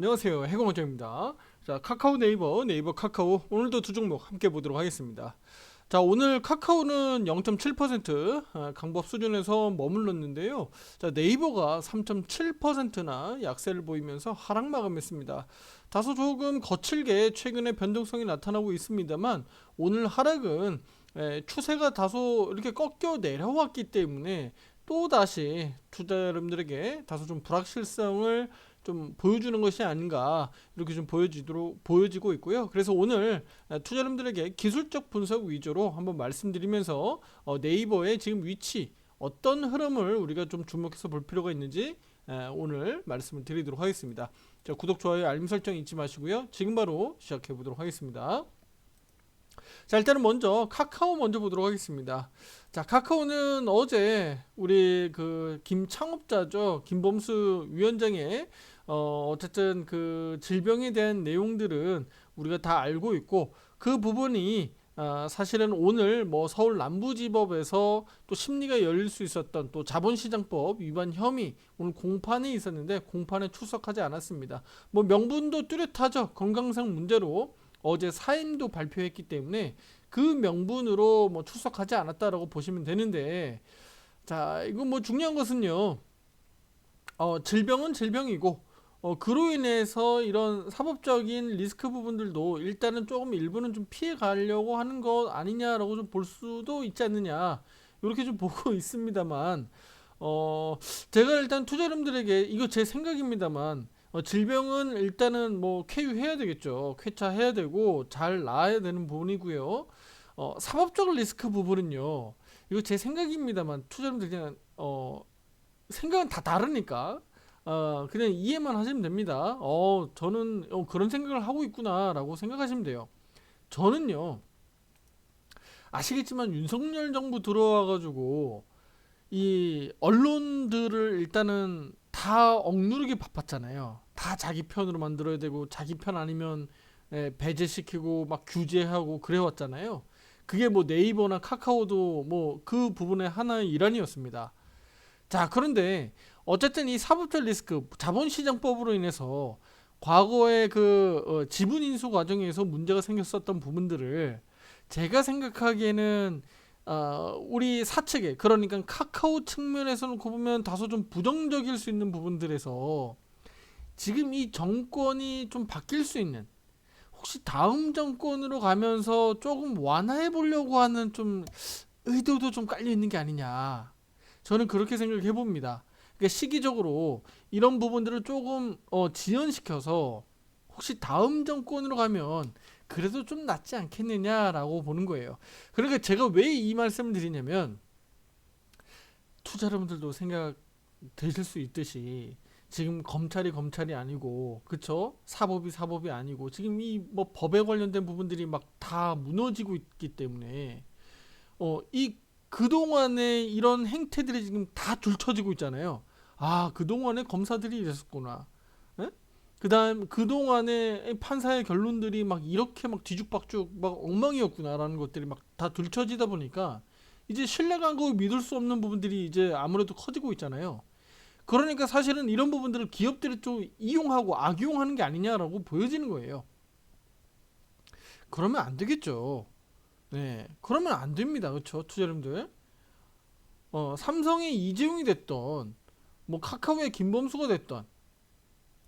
안녕하세요. 해공원장입니다. 자, 카카오 네이버, 네이버 카카오 오늘도 두 종목 함께 보도록 하겠습니다. 자, 오늘 카카오는 0.7% 아, 강법 수준에서 머물렀는데요. 자, 네이버가 3.7%나 약세를 보이면서 하락 마감했습니다. 다소 조금 거칠게 최근에 변동성이 나타나고 있습니다만 오늘 하락은 에, 추세가 다소 이렇게 꺾여 내려왔기 때문에 또 다시 투자 여러분들에게 다소 좀 불확실성을 좀 보여주는 것이 아닌가 이렇게 좀 보여지도록 보여지고 있고요. 그래서 오늘 투자 여러분들에게 기술적 분석 위주로 한번 말씀드리면서 어, 네이버의 지금 위치 어떤 흐름을 우리가 좀 주목해서 볼 필요가 있는지 에, 오늘 말씀을 드리도록 하겠습니다. 자, 구독, 좋아요, 알림 설정 잊지 마시고요. 지금 바로 시작해 보도록 하겠습니다. 자, 일단은 먼저 카카오 먼저 보도록 하겠습니다. 자, 카카오는 어제 우리 그 김창업자죠. 김범수 위원장의 어, 어쨌든 그 질병에 대한 내용들은 우리가 다 알고 있고 그 부분이 아, 사실은 오늘 뭐 서울 남부지법에서 또 심리가 열릴 수 있었던 또 자본시장법 위반 혐의 오늘 공판에 있었는데 공판에 출석하지 않았습니다. 뭐 명분도 뚜렷하죠. 건강상 문제로 어제 사임도 발표했기 때문에 그 명분으로 뭐 출석하지 않았다라고 보시면 되는데 자 이거 뭐 중요한 것은요 어 질병은 질병이고 어 그로 인해서 이런 사법적인 리스크 부분들도 일단은 조금 일부는 좀 피해 가려고 하는 것 아니냐라고 좀 볼 수도 있지 않느냐 이렇게 좀 보고 있습니다만 어 제가 일단 투자자분들에게 이거 제 생각입니다만 어, 질병은 일단은 뭐 쾌유해야 되겠죠. 쾌차해야 되고 잘 나아야 되는 부분이고요. 어, 사법적 리스크 부분은요. 이거 제 생각입니다만 투자자분들 그냥 어, 생각은 다 다르니까 어, 그냥 이해만 하시면 됩니다. 어, 저는 어, 그런 생각을 하고 있구나라고 생각하시면 돼요. 저는요. 아시겠지만 윤석열 정부 들어와가지고 이 언론들을 일단은 다 억누르기 바빴잖아요. 다 자기 편으로 만들어야 되고 자기 편 아니면 예, 배제시키고 막 규제하고 그래왔잖아요. 그게 뭐 네이버나 카카오도 뭐 그 부분의 하나의 일환이었습니다. 자, 그런데 어쨌든 이 사법적 리스크, 자본시장법으로 인해서 과거의 그 어, 지분 인수 과정에서 문제가 생겼었던 부분들을 제가 생각하기에는 어, 우리 사측에 그러니까 카카오 측면에서 놓고 보면 다소 좀 부정적일 수 있는 부분들에서 지금 이 정권이 좀 바뀔 수 있는 혹시 다음 정권으로 가면서 조금 완화해 보려고 하는 좀 의도도 좀 깔려 있는 게 아니냐 저는 그렇게 생각해 봅니다. 그러니까 시기적으로 이런 부분들을 조금 어, 지연시켜서 혹시 다음 정권으로 가면 그래도 좀 낫지 않겠느냐라고 보는 거예요. 그러니까 제가 왜 이 말씀을 드리냐면 투자 여러분들도 생각 되실 수 있듯이 지금 검찰이 검찰이 아니고 그쵸 사법이 사법이 아니고 지금 이 뭐 법에 관련된 부분들이 막 다 무너지고 있기 때문에 어 이 그동안의 이런 행태들이 지금 다 둘쳐지고 있잖아요. 아 그동안에 검사들이 이랬었구나. 그다음 그동안의 판사의 결론들이 막 이렇게 막 뒤죽박죽 막 엉망이었구나라는 것들이 막 다 들춰지다 보니까 이제 신뢰가고 믿을 수 없는 부분들이 이제 아무래도 커지고 있잖아요. 그러니까 사실은 이런 부분들을 기업들이 좀 이용하고 악용하는 게 아니냐라고 보여지는 거예요. 그러면 안 되겠죠. 네, 그러면 안 됩니다. 그렇죠, 투자자분들. 어, 삼성의 이재용이 됐던 뭐 카카오의 김범수가 됐던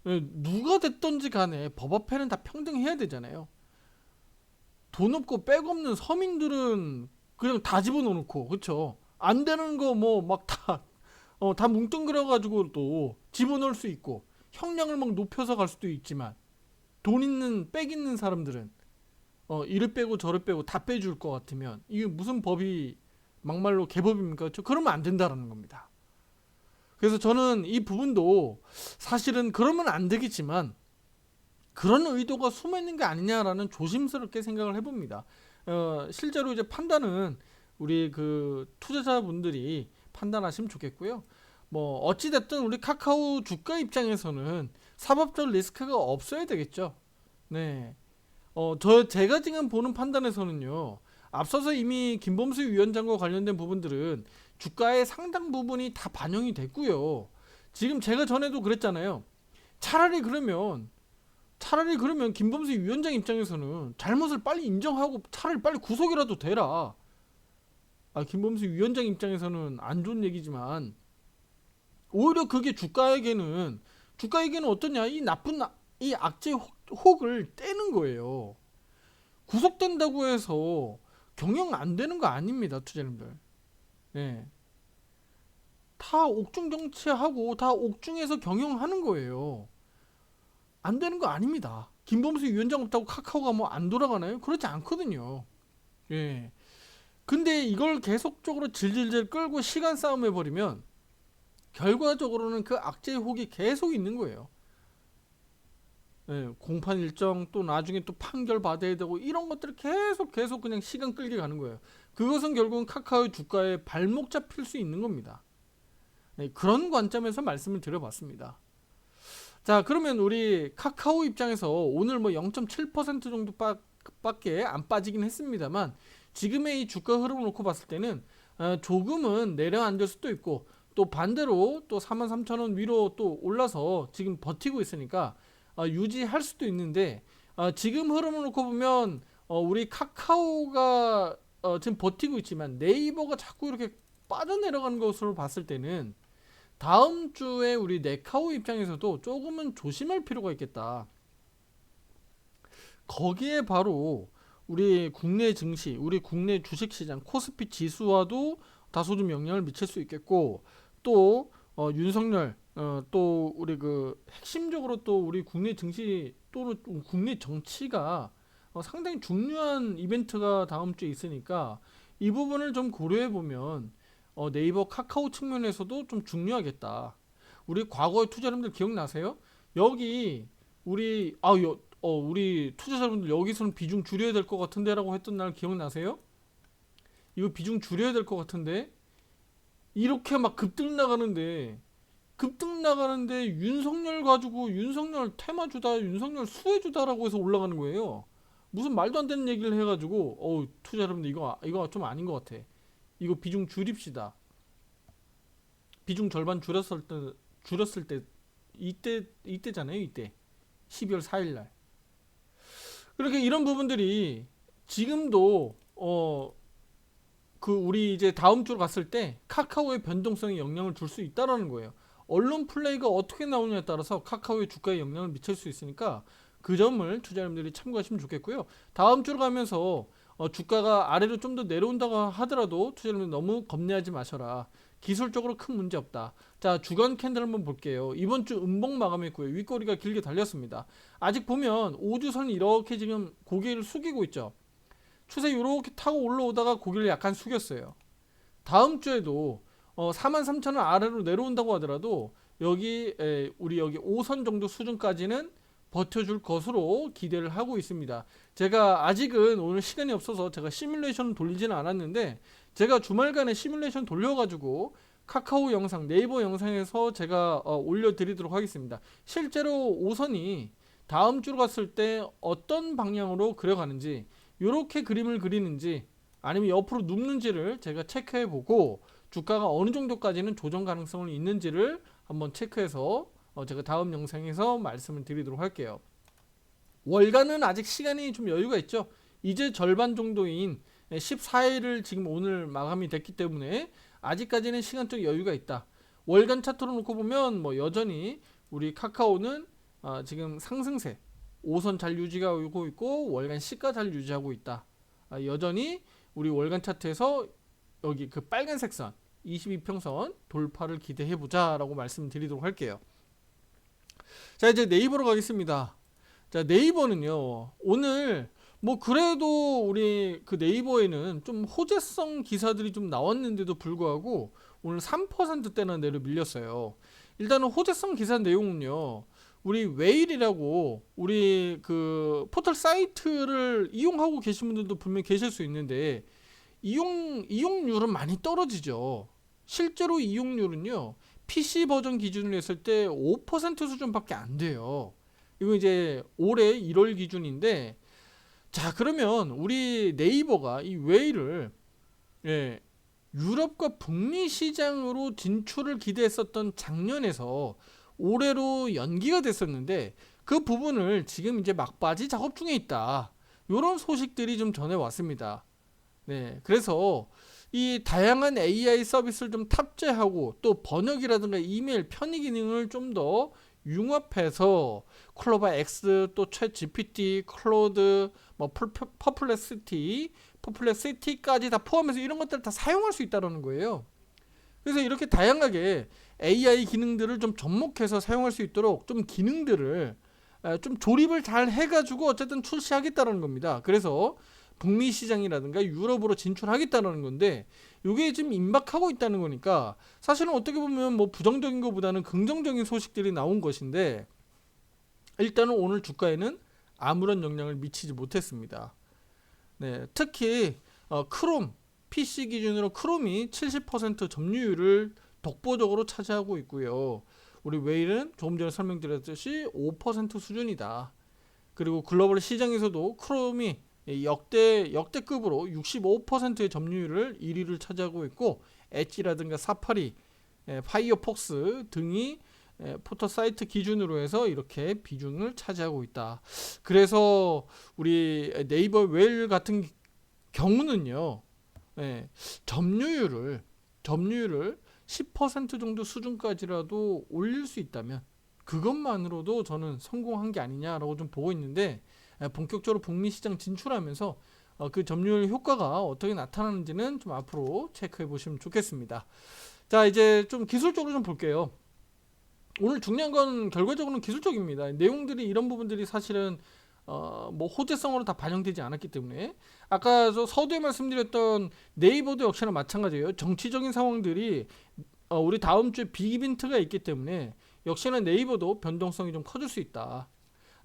예, 누가 됐던지 간에 법 앞에는 다 평등해야 되잖아요. 돈 없고 백 없는 서민들은 그냥 다 집어넣고 그렇죠. 안 되는 거 뭐 막 다 어, 다 뭉뚱그려 가지고 또 집어넣을 수 있고 형량을 막 높여서 갈 수도 있지만 돈 있는 백 있는 사람들은 어, 이를 빼고 저를 빼고 다 빼줄 것 같으면 이게 무슨 법이 막말로 개법입니까? 그렇죠? 그러면 안 된다라는 겁니다. 그래서 저는 이 부분도 사실은 그러면 안 되겠지만 그런 의도가 숨어 있는 게 아니냐라는 조심스럽게 생각을 해봅니다. 어, 실제로 이제 판단은 우리 그 투자자분들이 판단하시면 좋겠고요. 뭐 어찌 됐든 우리 카카오 주가 입장에서는 사법적 리스크가 없어야 되겠죠. 네. 어, 저 제가 지금 보는 판단에서는요. 앞서서 이미 김범수 위원장과 관련된 부분들은 주가의 상당 부분이 다 반영이 됐고요. 지금 제가 전에도 그랬잖아요. 차라리 그러면 차라리 그러면 김범수 위원장 입장에서는 잘못을 빨리 인정하고 차라리 빨리 구속이라도 되라. 아, 김범수 위원장 입장에서는 안 좋은 얘기지만 오히려 그게 주가에게는 주가에게는 어떠냐 이 나쁜 나- 이 악재 혹, 혹을 떼는 거예요. 구속된다고 해서 경영 안 되는 거 아닙니다, 투자님들. 예. 다 옥중 정치하고 다 옥중에서 경영하는 거예요. 안 되는 거 아닙니다. 김범수 위원장 없다고 카카오가 뭐 안 돌아가나요? 그렇지 않거든요. 예. 근데 이걸 계속적으로 질질질 끌고 시간 싸움 해버리면 결과적으로는 그 악재의 혹이 계속 있는 거예요. 예, 공판 일정 또 나중에 또 판결 받아야 되고 이런 것들을 계속 계속 그냥 시간 끌게 가는 거예요. 그것은 결국은 카카오의 주가에 발목 잡힐 수 있는 겁니다. 예, 그런 관점에서 말씀을 드려봤습니다. 자, 그러면 우리 카카오 입장에서 오늘 뭐 0.7% 정도 빠- 밖에 안 빠지긴 했습니다만 지금의 이 주가 흐름을 놓고 봤을 때는 어, 조금은 내려앉을 수도 있고 또 반대로 또 43,000원 위로 또 올라서 지금 버티고 있으니까 어, 유지할 수도 있는데 어, 지금 흐름을 놓고 보면 어, 우리 카카오가 어, 지금 버티고 있지만 네이버가 자꾸 이렇게 빠져내려가는 것으로 봤을 때는 다음 주에 우리 네카오 입장에서도 조금은 조심할 필요가 있겠다. 거기에 바로 우리 국내 증시, 우리 국내 주식시장 코스피 지수와도 다소 좀 영향을 미칠 수 있겠고 또 어, 윤석열 어, 또 우리 그 핵심적으로 또 우리 국내 증시 또는 국내 정치가 어, 상당히 중요한 이벤트가 다음 주에 있으니까 이 부분을 좀 고려해 보면 어, 네이버 카카오 측면에서도 좀 중요하겠다. 우리 과거의 투자자분들 기억나세요? 여기 우리 아 여, 어, 우리 투자자분들 여기서는 비중 줄여야 될 것 같은데라고 했던 날 기억나세요? 이거 비중 줄여야 될 것 같은데 이렇게 막 급등 나가는데 급등 나가는데 윤석열 가지고 윤석열 테마 주다 윤석열 수혜 주다라고 해서 올라가는 거예요. 무슨 말도 안 되는 얘기를 해가지고 어 투자 여러분들 이거 이거 좀 아닌 것 같아. 이거 비중 줄입시다. 비중 절반 줄였을 때 줄였을 때 이때 이때잖아요 이때 12월 4일 날. 그렇게 이런 부분들이 지금도 어 그 우리 이제 다음 주로 갔을 때 카카오의 변동성에 영향을 줄 수 있다라는 거예요. 언론 플레이가 어떻게 나오냐에 따라서 카카오의 주가에 영향을 미칠 수 있으니까 그 점을 투자자님들이 참고하시면 좋겠고요. 다음 주로 가면서 어, 주가가 아래로 좀 더 내려온다고 하더라도 투자자님들 너무 겁내하지 마셔라. 기술적으로 큰 문제 없다. 자 주간 캔들 한번 볼게요. 이번 주 음봉 마감했고요. 윗꼬리가 길게 달렸습니다. 아직 보면 5주선이 이렇게 지금 고개를 숙이고 있죠. 추세 이렇게 타고 올라오다가 고개를 약간 숙였어요. 다음 주에도 어, 43,000원 아래로 내려온다고 하더라도 여기 에, 우리 여기 5선 정도 수준까지는 버텨줄 것으로 기대를 하고 있습니다. 제가 아직은 오늘 시간이 없어서 제가 시뮬레이션 돌리지는 않았는데 제가 주말간에 시뮬레이션 돌려가지고 카카오 영상, 네이버 영상에서 제가 어, 올려드리도록 하겠습니다. 실제로 5선이 다음 주로 갔을 때 어떤 방향으로 그려가는지 이렇게 그림을 그리는지 아니면 옆으로 눕는지를 제가 체크해 보고 주가가 어느 정도까지는 조정 가능성이 있는지를 한번 체크해서 어, 제가 다음 영상에서 말씀을 드리도록 할게요. 월간은 아직 시간이 좀 여유가 있죠. 이제 절반 정도인 14일을 지금 오늘 마감이 됐기 때문에 아직까지는 시간적 여유가 있다. 월간 차트로 놓고 보면 뭐 여전히 우리 카카오는 아, 지금 상승세 5선 잘 유지하고 있고 월간 시가 잘 유지하고 있다. 아, 여전히 우리 월간 차트에서 여기 그 빨간색 선 22평선 돌파를 기대해 보자라고 말씀드리도록 할게요. 자 이제 네이버로 가겠습니다. 자 네이버는요 오늘 뭐 그래도 우리 그 네이버에는 좀 호재성 기사들이 좀 나왔는데도 불구하고 오늘 3%대나 내려 밀렸어요. 일단은 호재성 기사 내용은요. 우리 웨일이라고 우리 그 포털 사이트를 이용하고 계신 분들도 분명 계실 수 있는데 이용 이용률은 많이 떨어지죠. 실제로 이용률은요. PC 버전 기준으로 했을 때 5% 수준밖에 안 돼요. 이거 이제 올해 1월 기준인데 자, 그러면 우리 네이버가 이 웨이를 예, 유럽과 북미 시장으로 진출을 기대했었던 작년에서 올해로 연기가 됐었는데 그 부분을 지금 이제 막바지 작업 중에 있다. 이런 소식들이 좀 전해 왔습니다. 네, 그래서 이 다양한 AI 서비스를 좀 탑재하고 또 번역이라든가 이메일 편의 기능을 좀 더 융합해서 클로바 X 또챗 GPT, 클로드, 뭐 퍼플렉시티, 퍼플렉시티까지 다 포함해서 이런 것들을 다 사용할 수 있다는 거예요. 그래서 이렇게 다양하게 AI 기능들을 좀 접목해서 사용할 수 있도록 좀 기능들을 에, 좀 조립을 잘 해가지고 어쨌든 출시하겠다는 겁니다. 그래서 북미 시장이라든가 유럽으로 진출하겠다는 건데 이게 지금 임박하고 있다는 거니까 사실은 어떻게 보면 뭐 부정적인 것보다는 긍정적인 소식들이 나온 것인데 일단은 오늘 주가에는 아무런 영향을 미치지 못했습니다. 네, 특히 어, 크롬 PC 기준으로 크롬이 70% 점유율을 독보적으로 차지하고 있고요. 우리 웨일은 조금 전에 설명드렸듯이 5% 수준이다. 그리고 글로벌 시장에서도 크롬이 역대 역대급으로 65%의 점유율을 1위를 차지하고 있고 엣지라든가 사파리, 에, 파이어폭스 등이 에, 포털 사이트 기준으로 해서 이렇게 비중을 차지하고 있다. 그래서 우리 네이버 웨일 같은 경우는요, 예, 점유율을 점유율을 10% 정도 수준까지라도 올릴 수 있다면 그것만으로도 저는 성공한 게 아니냐라고 좀 보고 있는데 예, 본격적으로 북미 시장 진출하면서 어, 그 점유율 효과가 어떻게 나타나는지는 좀 앞으로 체크해 보시면 좋겠습니다. 자 이제 좀 기술적으로 좀 볼게요. 오늘 중요한 건 결과적으로는 기술적입니다. 내용들이 이런 부분들이 사실은 어, 뭐 호재성으로 다 반영되지 않았기 때문에 아까 저 서두에 말씀드렸던 네이버도 역시나 마찬가지예요. 정치적인 상황들이 어, 우리 다음 주에 빅이벤트가 있기 때문에 역시나 네이버도 변동성이 좀 커질 수 있다.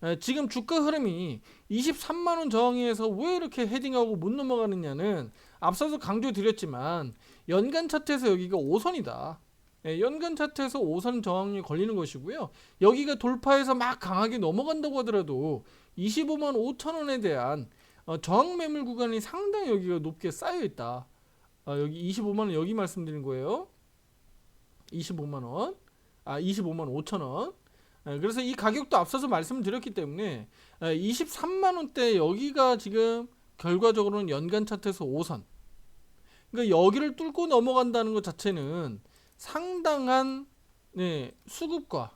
에, 지금 주가 흐름이 23만 원 저항에서 왜 이렇게 헤딩하고 못 넘어가느냐는 앞서서 강조드렸지만 연간 차트에서 여기가 5선이다. 예, 연간 차트에서 5선 저항이 걸리는 것이고요. 여기가 돌파해서 막 강하게 넘어간다고 하더라도 25만 5천 원에 대한 어, 저항 매물 구간이 상당히 여기가 높게 쌓여 있다. 어, 여기 25만 원 여기 말씀드린 거예요. 25만 원. 아, 25만 5천 원. 예, 그래서 이 가격도 앞서서 말씀드렸기 때문에 예, 23만 원대 여기가 지금 결과적으로는 연간 차트에서 5선. 그러니까 여기를 뚫고 넘어간다는 것 자체는 상당한 네, 수급과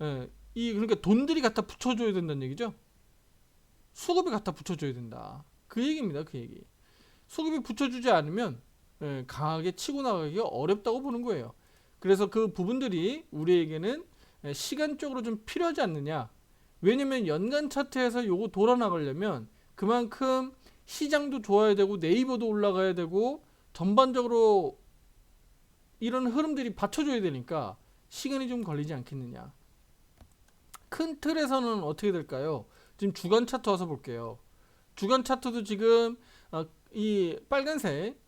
예, 이 그러니까 돈들이 갖다 붙여줘야 된다는 얘기죠. 수급이 갖다 붙여줘야 된다. 그 얘기입니다. 그 얘기. 수급이 붙여주지 않으면 예, 강하게 치고 나가기가 어렵다고 보는 거예요. 그래서 그 부분들이 우리에게는 예, 시간적으로 좀 필요하지 않느냐. 왜냐면 연간 차트에서 요거 돌아 나가려면 그만큼 시장도 좋아야 되고 네이버도 올라가야 되고 전반적으로 이런 흐름들이 받쳐줘야 되니까 시간이 좀 걸리지 않겠느냐. 큰 틀에서는 어떻게 될까요? 지금 주간 차트 와서 볼게요. 주간 차트도 지금 어, 이 빨간색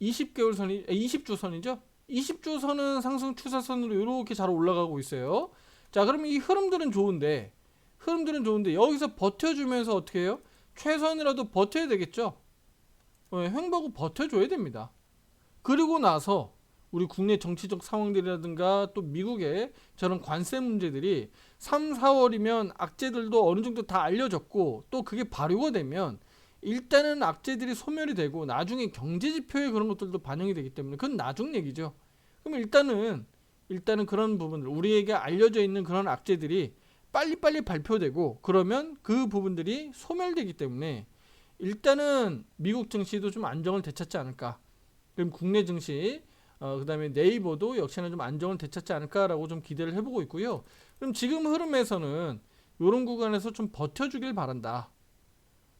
20개월 선이 20주 선이죠. 20주 선은 상승 추세선으로 이렇게 잘 올라가고 있어요. 자, 그럼 이 흐름들은 좋은데 흐름들은 좋은데 여기서 버텨주면서 어떻게 해요? 최선이라도 버텨야 되겠죠. 어, 횡보고 버텨줘야 됩니다. 그리고 나서 우리 국내 정치적 상황들이라든가 또 미국의 저런 관세 문제들이 3, 4월이면 악재들도 어느 정도 다 알려졌고 또 그게 발효가 되면 일단은 악재들이 소멸이 되고 나중에 경제 지표에 그런 것들도 반영이 되기 때문에 그건 나중 얘기죠. 그럼 일단은 일단은 그런 부분들 우리에게 알려져 있는 그런 악재들이 빨리빨리 발표되고 그러면 그 부분들이 소멸되기 때문에 일단은 미국 증시도 좀 안정을 되찾지 않을까. 그럼 국내 증시 어, 그다음에 네이버도 역시나 좀 안정을 되찾지 않을까라고 좀 기대를 해보고 있고요. 그럼 지금 흐름에서는 이런 구간에서 좀 버텨주길 바란다.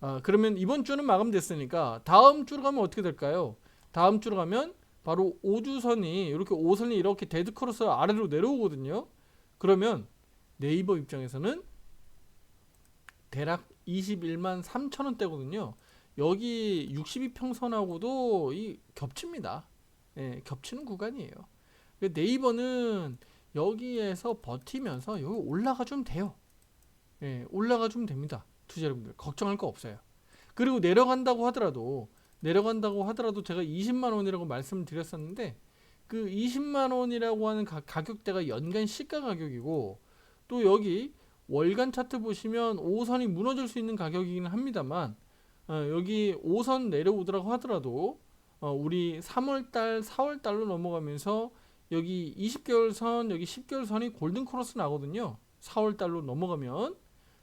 어, 그러면 이번 주는 마감됐으니까 다음 주로 가면 어떻게 될까요? 다음 주로 가면 바로 5주선이 이렇게 5선이 이렇게 데드 크로스 아래로 내려오거든요. 그러면 네이버 입장에서는 대략 21만 3천 원대거든요. 여기 62평선하고도 이 겹칩니다. 예, 겹치는 구간이에요. 네이버는 여기에서 버티면서 여기 올라가 좀 돼요. 예, 올라가 좀 됩니다. 투자 여러분들 걱정할 거 없어요. 그리고 내려간다고 하더라도 내려간다고 하더라도 제가 20만 원이라고 말씀드렸었는데 그 20만 원이라고 하는 가, 가격대가 연간 시가 가격이고 또 여기 월간 차트 보시면 5선이 무너질 수 있는 가격이긴 합니다만 어, 여기 5선 내려오더라고 하더라도 어, 우리 3월달, 4월달로 넘어가면서 여기 20개월 선, 여기 10개월 선이 골든 크로스 나거든요. 4월달로 넘어가면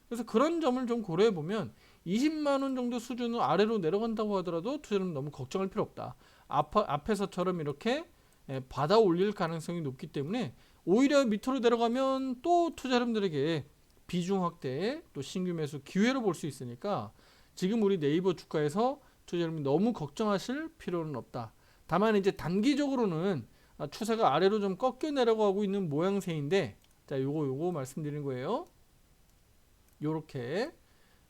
그래서 그런 점을 좀 고려해 보면 20만 원 정도 수준은 아래로 내려간다고 하더라도 투자는 너무 걱정할 필요 없다. 앞, 앞에서처럼 이렇게 예, 받아 올릴 가능성이 높기 때문에 오히려 밑으로 내려가면 또 투자자분들에게 비중 확대 또 신규 매수 기회로 볼 수 있으니까 지금 우리 네이버 주가에서 투자자분 너무 걱정하실 필요는 없다. 다만 이제 단기적으로는 아, 추세가 아래로 좀 꺾여 내려가고 있는 모양새인데 자 요거 요거 말씀드린 거예요. 요렇게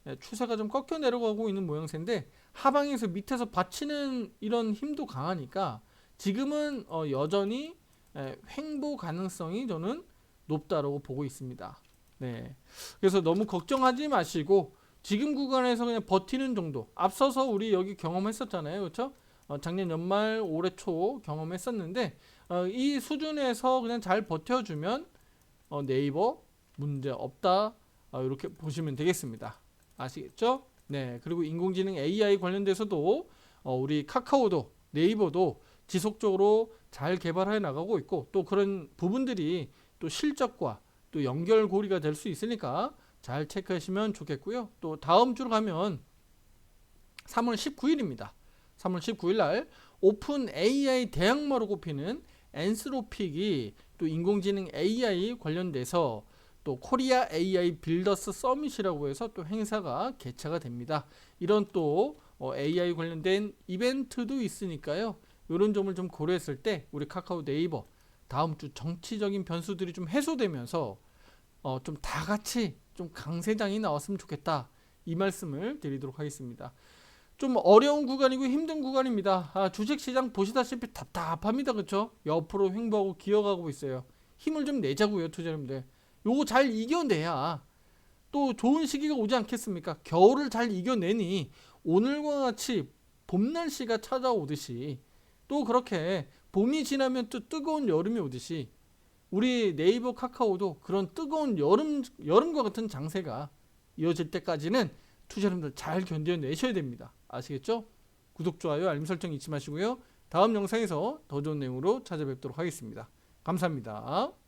예, 추세가 좀 꺾여 내려가고 있는 모양새인데 하방에서 밑에서 받치는 이런 힘도 강하니까 지금은 어, 여전히 예, 횡보 가능성이 저는 높다라고 보고 있습니다. 네. 그래서 너무 걱정하지 마시고 지금 구간에서 그냥 버티는 정도. 앞서서 우리 여기 경험했었잖아요. 그렇죠? 어, 작년 연말 올해 초 경험했었는데 어, 이 수준에서 그냥 잘 버텨주면 어, 네이버 문제 없다. 어, 이렇게 보시면 되겠습니다. 아시겠죠? 네. 그리고 인공지능 AI 관련돼서도 어, 우리 카카오도 네이버도 지속적으로 잘 개발해 나가고 있고 또 그런 부분들이 또 실적과 또 연결고리가 될 수 있으니까 잘 체크하시면 좋겠고요. 또 다음 주로 가면 3월 19일입니다. 3월 19일 날 오픈 AI 대항마로 꼽히는 엔스로픽이 또 인공지능 AI 관련돼서 또 코리아 AI 빌더스 서밋이라고 해서 또 행사가 개최가 됩니다. 이런 또 어, AI 관련된 이벤트도 있으니까요. 이런 점을 좀 고려했을 때 우리 카카오 네이버 다음 주 정치적인 변수들이 좀 해소되면서 어, 좀 다 같이 좀 강세장이 나왔으면 좋겠다. 이 말씀을 드리도록 하겠습니다. 좀 어려운 구간이고 힘든 구간입니다. 아, 주식시장 보시다시피 답답합니다. 그렇죠? 옆으로 횡보하고 기어가고 있어요. 힘을 좀 내자고요, 투자자님들. 요거 잘 이겨내야 또 좋은 시기가 오지 않겠습니까? 겨울을 잘 이겨내니 오늘과 같이 봄 날씨가 찾아오듯이 또 그렇게 봄이 지나면 또 뜨거운 여름이 오듯이 우리 네이버 카카오도 그런 뜨거운 여름 여름과 같은 장세가 이어질 때까지는 투자자님들 잘 견뎌내셔야 됩니다. 아시겠죠? 구독, 좋아요, 알림 설정 잊지 마시고요. 다음 영상에서 더 좋은 내용으로 찾아뵙도록 하겠습니다. 감사합니다.